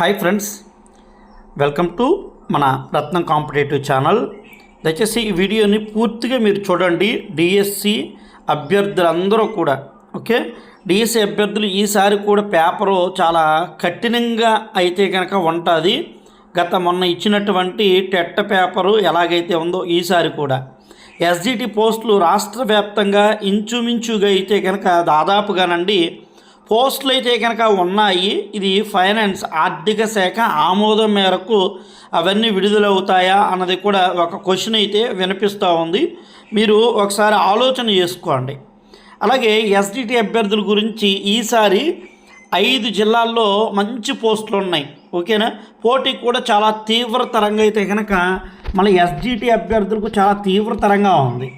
Hi friends welcome to మన Ratnam competitive channel. దయచేసి ఈ వీడియోని పూర్తిగా మీరు చూడండి. డిఎస్సి అభ్యర్థులందరూ కూడా ఓకే? డిఎస్సి అభ్యర్థులు ఈసారి కూడా పేపరు చాలా కఠినంగా అయితే కనుక ఉంటుంది. గత మొన్న ఇచ్చినటువంటి టెట్ట పేపరు ఎలాగైతే ఉందో ఈసారి కూడా. ఎస్జిటి పోస్టులు రాష్ట్ర వ్యాప్తంగా ఇంచుమించుగా అయితే కనుక దాదాపుగానండి పోస్టులు అయితే కనుక ఉన్నాయి. ఇది ఫైనాన్స్ ఆర్థిక శాఖ ఆమోదం మేరకు అవన్నీ విడుదలవుతాయా అన్నది కూడా ఒక క్వశ్చన్ అయితే వినిపిస్తూ ఉంది. మీరు ఒకసారి ఆలోచన చేసుకోండి. అలాగే ఎస్డిటి అభ్యర్థుల గురించి ఈసారి ఐదు జిల్లాల్లో మంచి పోస్టులు ఉన్నాయి. ఓకేనా? పోటీ కూడా చాలా తీవ్రతరంగా అయితే కనుక మన ఎస్జిటి అభ్యర్థులకు చాలా తీవ్రతరంగా ఉంది.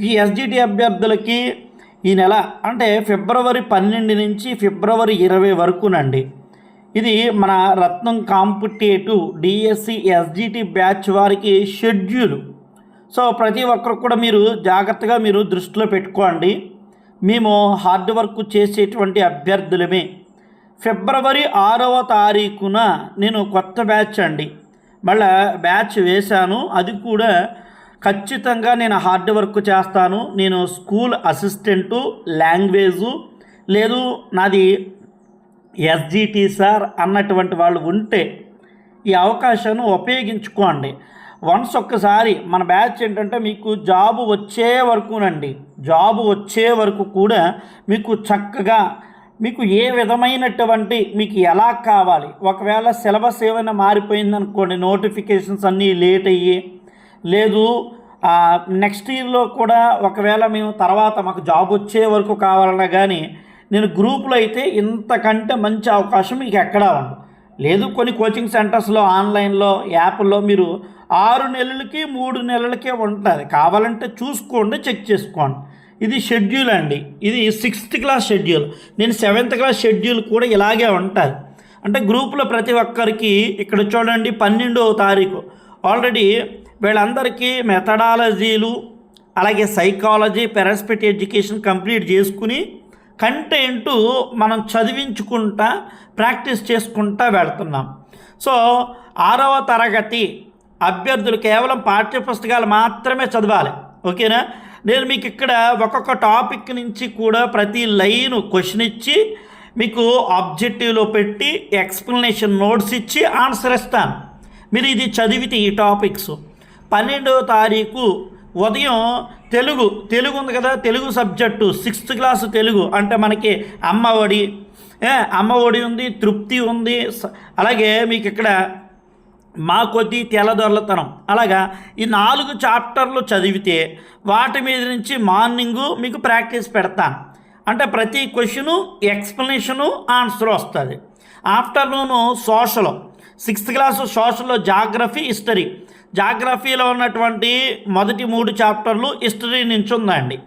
ఈ ఎస్జిటి అభ్యర్థులకి ఈ నెల అంటే ఫిబ్రవరి పన్నెండు నుంచి ఫిబ్రవరి ఇరవై వరకునండి. ఇది మన Ratnam competitive DSC SGT batch వారికి షెడ్యూల్. సో ప్రతి ఒక్కరు కూడా మీరు జాగ్రత్తగా మీరు దృష్టిలో పెట్టుకోండి. మేము హార్డ్ వర్క్ చేసేటువంటి అభ్యర్థులమే. ఫిబ్రవరి ఆరవ తారీఖున నేను కొత్త బ్యాచ్ అండి. మళ్ళా బ్యాచ్ వేశాను. అది కూడా ఖచ్చితంగా నేను హార్డ్ వర్క్ చేస్తాను. నేను స్కూల్ అసిస్టెంటు లాంగ్వేజు లేదు నాది ఎస్జిటి సార్ అన్నటువంటి వాళ్ళు ఉంటే ఈ అవకాశాన్ని ఉపయోగించుకోండి. వన్స్ ఒక్కసారి మన బ్యాచ్ ఏంటంటే మీకు జాబ్ వచ్చే వరకునండి. జాబ్ వచ్చే వరకు కూడా మీకు చక్కగా మీకు ఏ విధమైనటువంటి మీకు ఎలా కావాలి? ఒకవేళ సిలబస్ ఏమైనా మారిపోయిందనుకోండి నోటిఫికేషన్స్ అన్నీ లేట్ అయ్యి లేదు. నెక్స్ట్ ఇయర్లో కూడా ఒకవేళ మేము తర్వాత మాకు జాబ్ వచ్చే వరకు కావాలన్నా కానీ నేను గ్రూప్లో అయితే ఇంతకంటే మంచి అవకాశం మీకు ఎక్కడా ఉండదు. లేదు కొన్ని కోచింగ్ సెంటర్స్లో ఆన్లైన్లో యాప్లో మీరు ఆరు నెలలకి మూడు నెలలకే ఉంటుంది. కావాలంటే చూసుకోండి చెక్ చేసుకోండి. ఇది షెడ్యూల్ అండి. ఇది సిక్స్త్ క్లాస్ షెడ్యూల్ నేను సెవెంత్ క్లాస్ షెడ్యూల్ కూడా ఇలాగే ఉంటుంది. అంటే గ్రూప్లో ప్రతి ఒక్కరికి ఇక్కడ చూడండి పన్నెండవ తారీఖు. ఆల్రెడీ వీళ్ళందరికీ మెథడాలజీలు అలాగే సైకాలజీ పెరస్పెట్ ఎడ్యుకేషన్ కంప్లీట్ చేసుకుని కంటెంట్ మనం చదివించుకుంటా ప్రాక్టీస్ చేసుకుంటా వెళ్తున్నాం. సో ఆరవ తరగతి అభ్యర్థులు కేవలం పాఠ్యపుస్తకాలు మాత్రమే చదవాలి. ఓకేనా? నేను మీకు ఇక్కడ ఒక్కొక్క టాపిక్ నుంచి కూడా ప్రతి లైన్ క్వశ్చన్ ఇచ్చి మీకు ఆబ్జెక్టివ్లో పెట్టి ఎక్స్ప్లెనేషన్ నోట్స్ ఇచ్చి ఆన్సర్ ఇస్తాను. మీరు ఇది చదివితే ఈ టాపిక్స్ పన్నెండవ తారీఖు ఉదయం తెలుగు తెలుగు ఉంది కదా Telugu subject sixth class Telugu. అంటే మనకి అమ్మ ఒడి అమ్మ ఒడి ఉంది తృప్తి ఉంది అలాగే మీకు ఇక్కడ మా కొద్ది తెల్లదొరలతనం. అలాగా ఈ నాలుగు చాప్టర్లు చదివితే వాటి మీద నుంచి మార్నింగు మీకు ప్రాక్టీస్ పెడతాను. అంటే ప్రతి క్వశ్చను ఎక్స్ప్లెనేషను ఆన్సర్ వస్తుంది. Afternoon social. సిక్స్త్ క్లాసు సోషల్లో జాగ్రఫీ హిస్టరీ. జాగ్రఫీలో ఉన్నటువంటి మొదటి మూడు చాప్టర్లు హిస్టరీ నుంచి ఉందండి.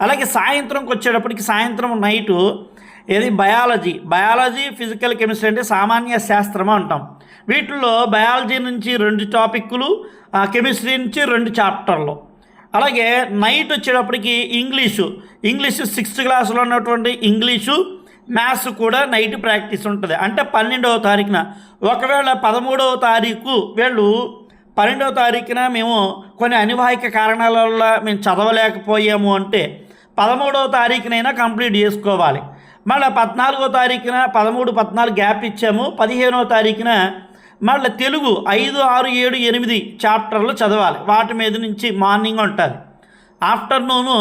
అలాగే సాయంత్రంకి వచ్చేటప్పటికి సాయంత్రం నైటు ఏది? బయాలజీ. బయాలజీ ఫిజికల్ కెమిస్ట్రీ అంటే సామాన్య శాస్త్రం అంటాం. వీటిల్లో బయాలజీ నుంచి రెండు టాపిక్లు ఆ, కెమిస్ట్రీ నుంచి రెండు చాప్టర్లు. అలాగే నైట్ వచ్చేటప్పటికి ఇంగ్లీషు. ఇంగ్లీషు సిక్స్త్ క్లాస్లో ఉన్నటువంటి ఇంగ్లీషు మ్యాథ్స్ కూడా నైట్ ప్రాక్టీస్ ఉంటుంది. అంటే పన్నెండవ తారీఖున. ఒకవేళ పదమూడవ తారీఖు వీళ్ళు పన్నెండవ తారీఖున మేము కొన్ని అనివాహిక కారణాల వల్ల మేము చదవలేకపోయాము అంటే పదమూడవ తారీఖునైనా కంప్లీట్ చేసుకోవాలి. మళ్ళీ పద్నాలుగో తారీఖున పదమూడు పద్నాలుగు గ్యాప్ ఇచ్చాము. పదిహేనవ తారీఖున మళ్ళీ తెలుగు ఐదు ఆరు ఏడు ఎనిమిది చాప్టర్లు చదవాలి. వాటి మీద నుంచి మార్నింగ్ ఉంటుంది ఆఫ్టర్నూను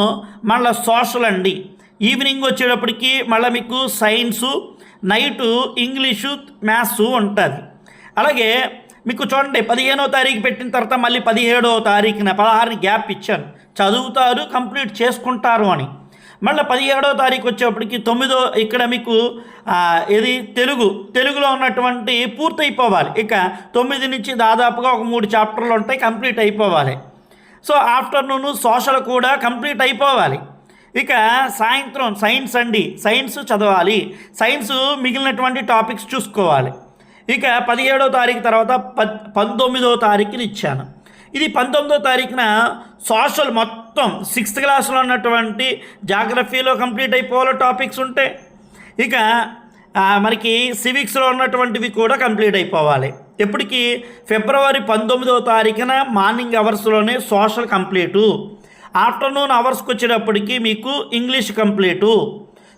మళ్ళీ సోషల్ అండి. ఈవినింగ్ వచ్చేటప్పటికి మళ్ళీ మీకు సైన్సు నైటు ఇంగ్లీషు మ్యాథ్స్ ఉంటుంది అలాగే మీకు చూడండి పదిహేనో తారీఖు పెట్టిన తర్వాత మళ్ళీ పదిహేడవ తారీఖున పదహారుని గ్యాప్ ఇచ్చాను. చదువుతారు కంప్లీట్ చేసుకుంటారు అని. మళ్ళీ పదిహేడవ తారీఖు వచ్చేప్పటికి తొమ్మిదో ఇక్కడ మీకు ఇది తెలుగు తెలుగులో ఉన్నటువంటి పూర్తయిపోవాలి. ఇక తొమ్మిది నుంచి దాదాపుగా ఒక మూడు చాప్టర్లు ఉంటాయి కంప్లీట్ అయిపోవాలి. సో ఆఫ్టర్నూన్ సోషల్ కూడా కంప్లీట్ అయిపోవాలి. ఇక సాయంత్రం సైన్స్ అండి. సైన్స్ చదవాలి. సైన్స్ మిగిలినటువంటి టాపిక్స్ చూసుకోవాలి. ఇక పదిహేడో తారీఖు తర్వాత పద్ పంతొమ్మిదో తారీఖుని ఇచ్చాను. ఇది పంతొమ్మిదో తారీఖున సోషల్ మొత్తం సిక్స్త్ క్లాస్లో ఉన్నటువంటి జాగ్రఫీలో కంప్లీట్ అయిపోవాలి టాపిక్స్ ఉంటే. ఇక మనకి సివిక్స్లో ఉన్నటువంటివి కూడా కంప్లీట్ అయిపోవాలి. ఎప్పటికీ ఫిబ్రవరి పంతొమ్మిదవ తారీఖున మార్నింగ్ అవర్స్లోనే సోషల్ కంప్లీటు. ఆఫ్టర్నూన్ అవర్స్కి వచ్చేటప్పటికి మీకు ఇంగ్లీష్ కంప్లీటు.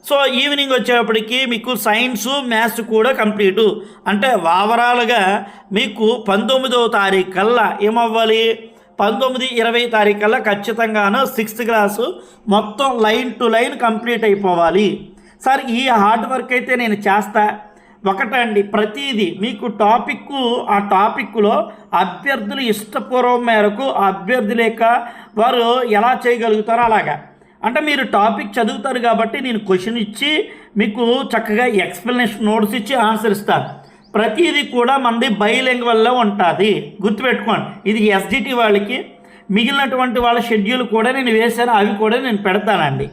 సో ఈవినింగ్ వచ్చేటప్పటికి మీకు సైన్స్ మ్యాథ్స్ కూడా కంప్లీటు. అంటే ఓవరాల్గా మీకు పంతొమ్మిదవ తారీఖు కల్లా ఏమవ్వాలి? పంతొమ్మిది ఇరవై తారీఖు కల్లా ఖచ్చితంగాను సిక్స్త్ క్లాసు మొత్తం లైన్ టు లైన్ కంప్లీట్ అయిపోవాలి. సార్ ఈ హార్డ్ వర్క్ అయితే నేను చేస్తా. ఒకటండి ప్రతిదీ మీకు టాపిక్ ఆ టాపిక్లో అభ్యర్థులు ఇష్టపూర్వం మేరకు అభ్యర్థి అభ్యర్థుల యొక్క వారు ఎలా చేయగలుగుతారో అలాగా. అంటే మీరు టాపిక్ చదువుతారు కాబట్టి నేను క్వశ్చన్ ఇచ్చి మీకు చక్కగా ఎక్స్ప్లెనేషన్ నోట్స్ ఇచ్చి ఆన్సర్ ఇస్తాను ప్రతిదీ కూడా మనది బైలింగ్వల్లో ఉంటుంది. గుర్తుపెట్టుకోండి. ఇది ఎస్జిటి వాళ్ళకి మిగిలినటువంటి వాళ్ళ షెడ్యూల్ కూడా నేను వేశాను. అవి కూడా నేను పెడతానండి.